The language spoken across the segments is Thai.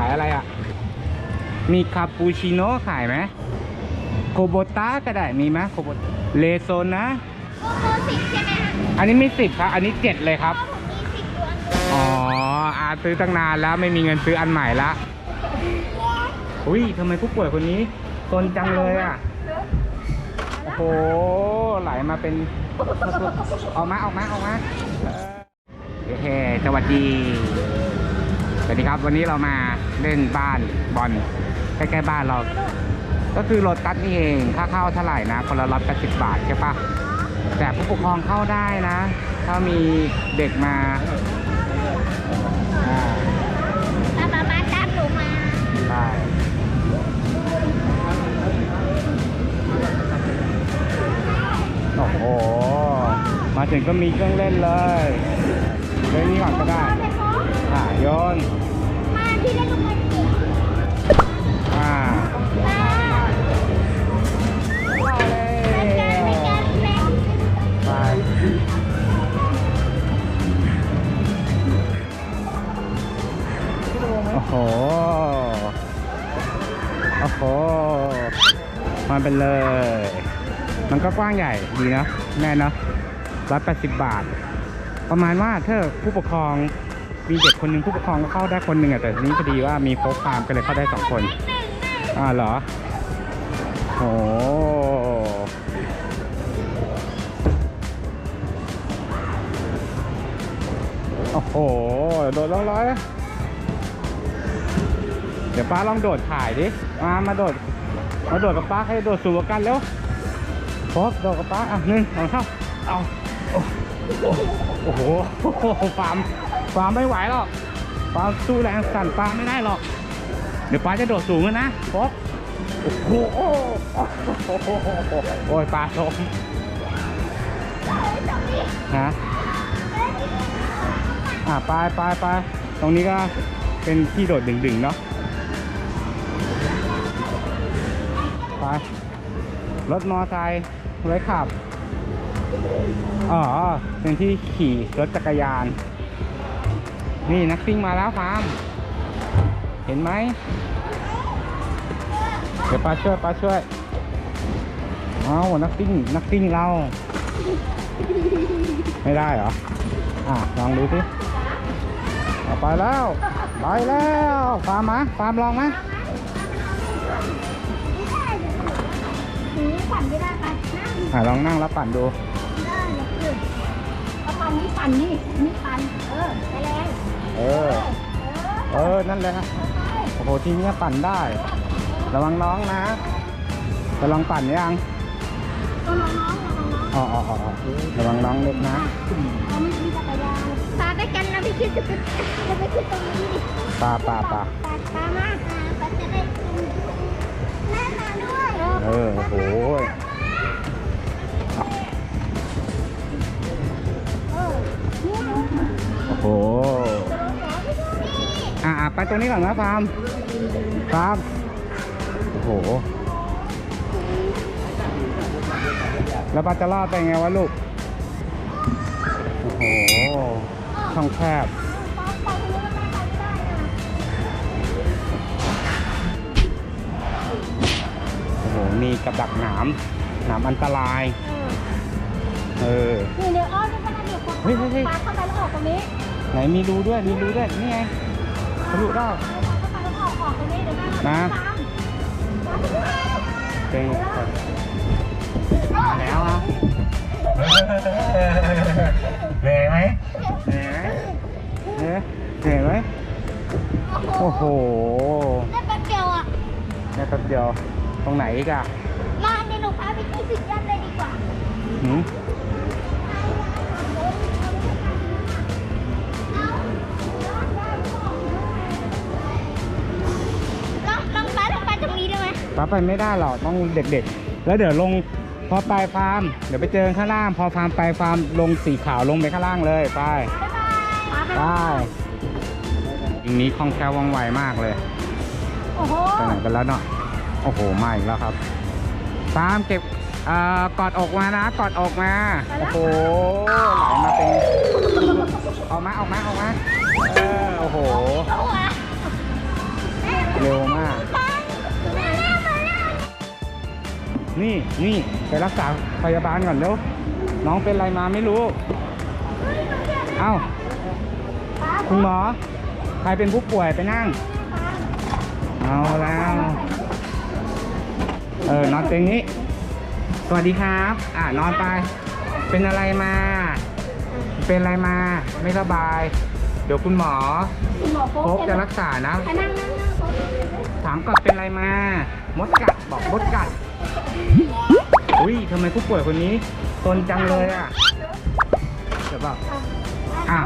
ายอะไรอะ มีคาปูชิโน่ขายไหมโคโบต้าก็ได้มีไหมโคโบเลโซนนะโอ้โหสิบใช่ไหมคะอันนี้มีสิบครับ อันนี้เจ็ดเลยครับเพราะผมมีสิบดวงอ๋ออาซื้อตั้งนานแล้วไม่มีเงินซื้ออันใหม่ละอุ้ยทำไมผู้ป่วยคนนี้ตนจังเลยอะ โอ้โห ไหลมาเป็น ออกมาออกมาออกมาเออเฮ้สวัสดี สวัสดีครับวันนี้เรามาเล่นบ้านบอลใกล้ๆบ้านเรา ก็คือรถตัดนี่เองค่าเข้าเท่าไหร่นะคนละร้อยแปดสิบบาทใช่ปะแต่ผู้ปกครองเข้าได้นะ ถ้ามีเด็กมาอ่าป้าป้าป้าตามหนูมาใช่โอ้โหมาถึงก็มีเครื่องเล่นเลยเล่นนี้ก่อนก็ได้ ยนมาที่เล่นลูกบอลสิอ่ามาว้าวเลยไปกันไปกันเล่นไปโอ้โห โอ้โหมาเป็นเลย มันก็กว้างใหญ่ดีเนะแน่เนะร้อยแปดสิบบาท ประมาณว่าถ้าผู้ปกครอง มีเด็กคนหนึ่งผู้ปกครองก็เข้าได้คนหนึ่งอะแต่ทีนี้พอดีว่ามีโฟกฟาร์มก็เลยเข้าได้สองคนอ่าเหรอโอ้โอ้โหโดดลงร้อยเดี๋ยวป้าลองโดดถ่ายดิมามาโดดมาโดดกับป้าให้โดดสูงกว่ากันเร็วโฟกโดดกับป้าอะหนึ่งสองสามเอาโอ้โหโอ้โหฟาร์ม ฟาร์มไม่ไหวหรอกฟาร์มสู้แรงสั่นปลาไม่ได้หรอก เดี๋ยวป้าจะโดดสูงแล้วนะโฟกโอ้โหโอ้ยปลาชมฮะอ่าไปไปไปตรงนี้ก็เป็นที่โดดดึงๆเนาะไปรถมอไซค์ไว้ขับ อ๋อ เป็นที่ขี่รถจักรยาน นี่นักซิ่งมาแล้วฟาร์มเห็นไหมเดี๋ยวป้าช่วยป้าช่วย เอานักซิ่งนักซิ่งเรา ไม่ได้เหรอ อะลองดูสิเอาไปแล้วไปแล้วฟาร์มมาฟาร์มลองไหมหนีปั่นไม่ได้ไปนั่งอะลองนั่งแล้วปั่นดูได้อย่าขึ้นเอาปั่นนี่ปั่นนี่นี่ปั่นเออไปแรง เออเออ เออ นั่นแหละโอ้โห ทีเนี้ยปั่นได้ ระวังน้องนะ จะลองปั่นยังตัวน้องๆน้องๆอ๋ออ๋ออ๋อระวังน้องเล็กนะเขาไม่มีจักรยานตาไปกันนะพี่คิดจะไปจะไปขึ้นตรงนี้ดิปลาปลาปลาตาตามาตาจะได้กินแม่มาด้วย เออ โอ้โห ไปตรงนี้ก่อนนะฟาร์มฟาร์มโอ้โห แล้วปลาจะรอดไปไงวะลูก โอ้โห ช่องแคบโอ้โห มีกับดักหนามหนามอันตราย เออ นี่เดี๋ยวอ้อนจะมาเดี๋ยวเฮ้ยเฮ้ยเฮ้ยปลาเข้าไปแล้วออกตรงนี้ ไหนมีรูด้วย มีรูด้วย นี่ไงทะ ลุได้เข้าไปแล้วออกออกตรงนี้เดี๋ยวแม่นะตามเก่งมาแล้วอะเหนื่อยไหมเหนื่อยไหมเหนื่อยเหนื่อยไหมโอ้โหได้แป๊บเดียวอะแค่แป๊บเดียวตรงไหนอีกอะมาเดี๋ยวหนูพาไปที่สุดยอดเลยดีกว่าหืม ได้ไหมป้าไปไม่ได้หรอกต้องเด็กๆ แล้วเดี๋ยวลงพอไปฟาร์มเดี๋ยวไปเจอกันข้างล่าง พอฟาร์มไปฟาร์มลงสีขาวลงไปข้างล่างเลยไปบ๊ายบายไปยิงนี้คล่องแคล่วว่องไวมากเลยโอ้โหไปไหนกันแล้วเนาะโอ้โหมาอีกแล้วครับตามเก็บเอ่อกอดอกมานะกอดอกมาโอ้โหไหลมาเป็นออกมาออกมาออกมาเออโอ้โหตัวเร็วมาก นี่นี่ไปรักษาพยาบาลก่อนเร็วน้องเป็นอะไรมาไม่รู้ เอ้า คุณหมอ ใครเป็นผู้ป่วยไปนั่ง เอาแล้ว เออนอนเตียงนี้ สวัสดีครับ อ่านอนไป เป็นอะไรมา เป็นอะไรมา ไม่สบาย เดี๋ยวคุณหมอคุณหมอโป๊พบกจะรักษานะ นั่งนั่งนั่งโป๊กถามก่อนเป็นอะไรมา มดกัด บอกมดกัด อุ้ยทำไมผู้ป่วยคนนี้ตนจังเลยอะเดี๋ยวบอกอะ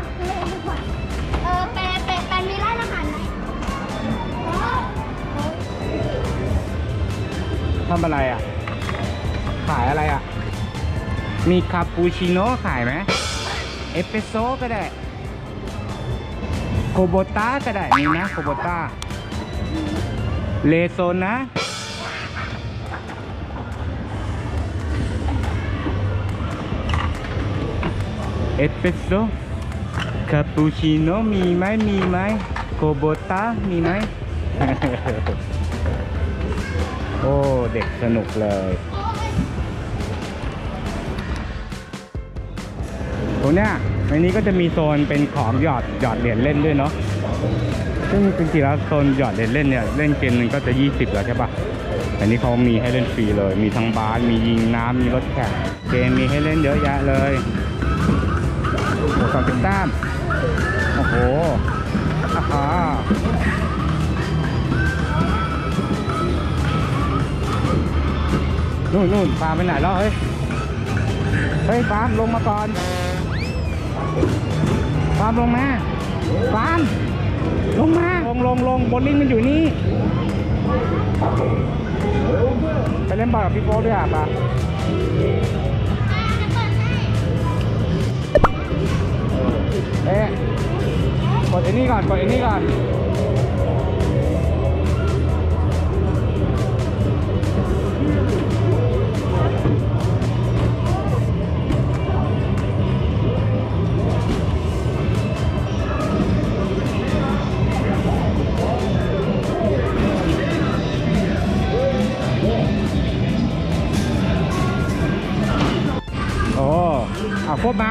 เออแปลแปลแปลมีร้านอาหารไหมทำอะไรอะ ขายอะไรอะ มีคาปูชิโน่ขายไหมเอสเปรสโซ่ก็ได้โคโบต้าก็ได้มีนะโคโบต้าเลโซนะ เอสเปรสโซ่คาปูชิโน่มีไหมมีไหมโคโบต้ามีไหม โอ้ เด็กสนุกเลยตรงเนี้ยในนี้ก็จะมีโซนเป็นของหยอดหยอดเหรียญเล่นด้วยเนาะซึ่งจริงๆแล้วโซนหยอดเหรียญเล่นเนี่ยเล่นเกมหนึ่งก็จะ 20 แล้วใช่ปะอันนี้เขามีให้เล่นฟรีเลย มีทั้งบาสมียิงน้ำมีรถแข่งเกมมีให้เล่นเยอะแยะเลยโอ้ สองสิบแต้มโอ้โหอ่าฮะนู่นนู่นฟาไปไหนแล้วเฮ้ย เฮ้ยฟาลงมาก่อนฟาลงมาฟาลงมา ลงลงลงโบลิ่งมันอยู่นี่ไปเล่นบอลกับพี่โป๊ด้วยอะปะ เอ๊ะกดไอ้นี่ก่อน กดไอ้นี่ก่อน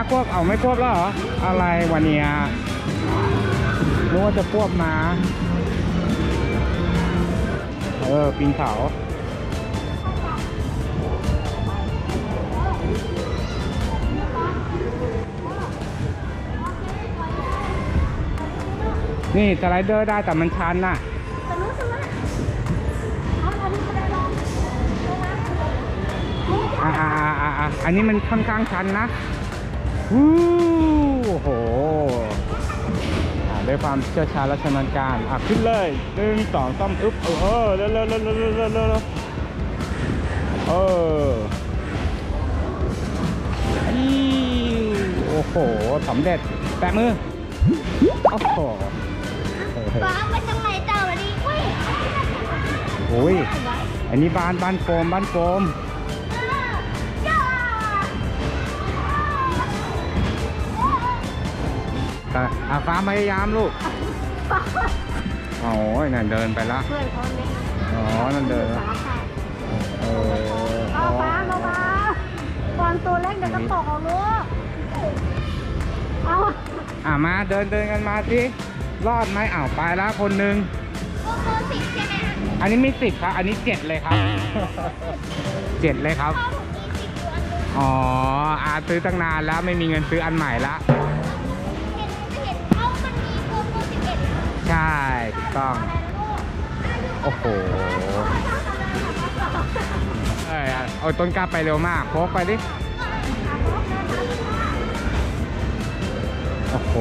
ควบเอาไม่ควบแล้วเหรอ อะไรวันเนี้ยรู้ว่าจะควบมา เออปีนเขานี่สไลเดอร์ได้แต่มันชันน่ะอ่าอ่าอ่าอ่าอ่าอันนี้มันค่อนข้างชันนะ ฮู้โหด้วยความเชี่ยวชาญและชำนาญการอะขึ้นเลยหนึ่งสองต้อมอึ๊บเออเร็วเร็วเร็วเร็วเร็วเร็วเออโอ้โหสำเร็จแตะมือโอ้โหป้าไปทางไหนต่อดีเว้ยโอ้ยอันนี้บ้านบ้านโฟมบ้านโฟม อะอะฟ้าพยายามลูกโอ้ยนั่นเดินไปละเพื่อนเขาเล่นอ๋อนั่นเดินละเออเอาฟ้าเอาฟ้าตอนตัวเล็กเดี๋ยวก็ตกเอาลูกเอาอะมาเดินเดินกันมาสิรอดไหมอ้าวไปแล้วคนหนึ่งโอ้โหสิบใช่ไหมคะอันนี้ไม่สิบครับ อันนี้เจ็ดเลยครับเจ็ดเลยครับพ่อผมมีสิบอยู่อันนึงอ๋ออาซื้อตั้งนานแล้วไม่มีเงินซื้ออันใหม่ละ ถูกต้อง โอ้โหเอ้เอาต้นกล้าไปเร็วมากโคกไปดิ โอ้โห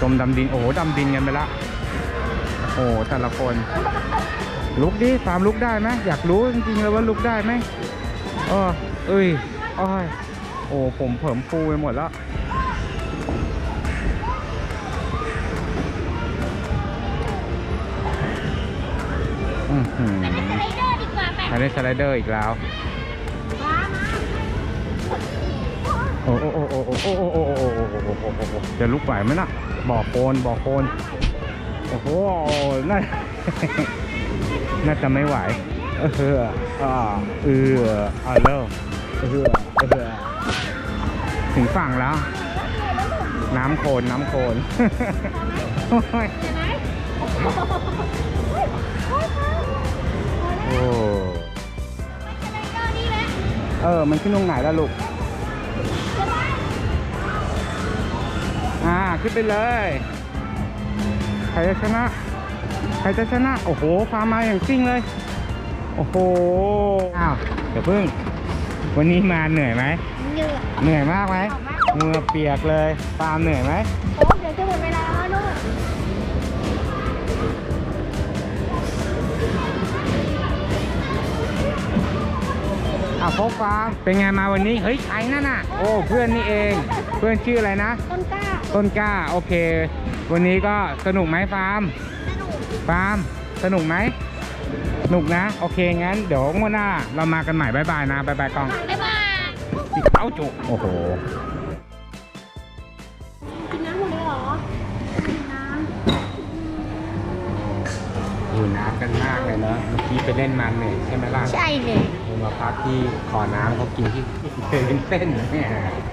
จมดำดิน โอ้โห ดำดินกันไปละ โอ้แต่ละคน ลุกดิฟาร์มลุกได้ไหมอยากรู้จริงๆเลยว่าลุกได้ไหม ออเอ้ยอ้อยโอ้ผมเผิมฟูไปหมดแล้ว อือหือไปเล่นสไลเดอร์ดีกว่าแม่มาเล่นสไลเดอร์อีกแล้วฟ้ามาโอ้โอ้โอ้โอ้โอ้โอ้โอ้โอ้โอ้โอ้โอ้โอ้โอ้โอ้จะลุกไหวไหมน่ะบ่อโคลนบ่อโคลนโอ้โหน่าน่าจะไม่ไหว เอออ่าเอออ่าเริ่มเออเออถึงฝั่งแล้ว น้ำโคลนน้ำโคลนโอ้เห็นไหมโอ้โหโอ้ยโอ้ยพอแล้วโอ้จะได้เออ มันขึ้นตรงไหนล่ะลูก อ่า ขึ้นไปเลย ใครจะชนะ ใครจะชนะ โอ้โหฟามมาอย่างจริงเลย โอ้โห อ้าว เดี๋ยวพึ่ง วันนี้มาเหนื่อยไหม เหนื่อย เหนื่อยมากไหมเหนื่อยมากมือเปียกเลยฟาร์มเหนื่อยไหมโอ้เดี๋ยวจะหมดเวลาแล้วด้วยอะพบฟาร์มเป็นไงมาวันนี้ เฮ้ยใครนั่นน่ะ โอ้เพื่อนนี่เอง เพื่อนชื่ออะไรนะ ต้นกล้า ต้นกล้า โอเค วันนี้ก็สนุกไหมฟาร์ม สนุก ฟาร์ม สนุกไหม สนุกนะ โอเค งั้นเดี๋ยวงวดหน้า เรามากันใหม่บายบายนะบายบายกล้องบ๊ายบายปิดเต้าจุกโอ้โห กินน้ำหมดเลยเหรอกินน้อยู่น้ำกันมากเลยเนอะเมื่อกี้ไปเล่นมันเนี่ยใช่ไหมล่ะำใช่เลยเรามาพักที่ขอน้ำเขากินที่เดินเส้นเนี่ย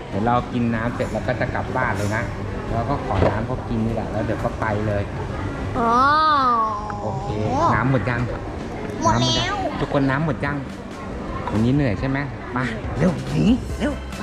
เดี๋ยวเรากินน้ำเสร็จแล้วก็จะกลับบ้านเลยนะ แล้วก็ขอน้ำเขากินนี่แหละแล้วเดี๋ยวก็ไปเลย อ๋อ โอเค น้ำหมดยังหมดน้ำแล้ว ทุกคนน้ำหมดยังวันนี้เหนื่อยใช่ไหมมาเร็วหนีเร็วไป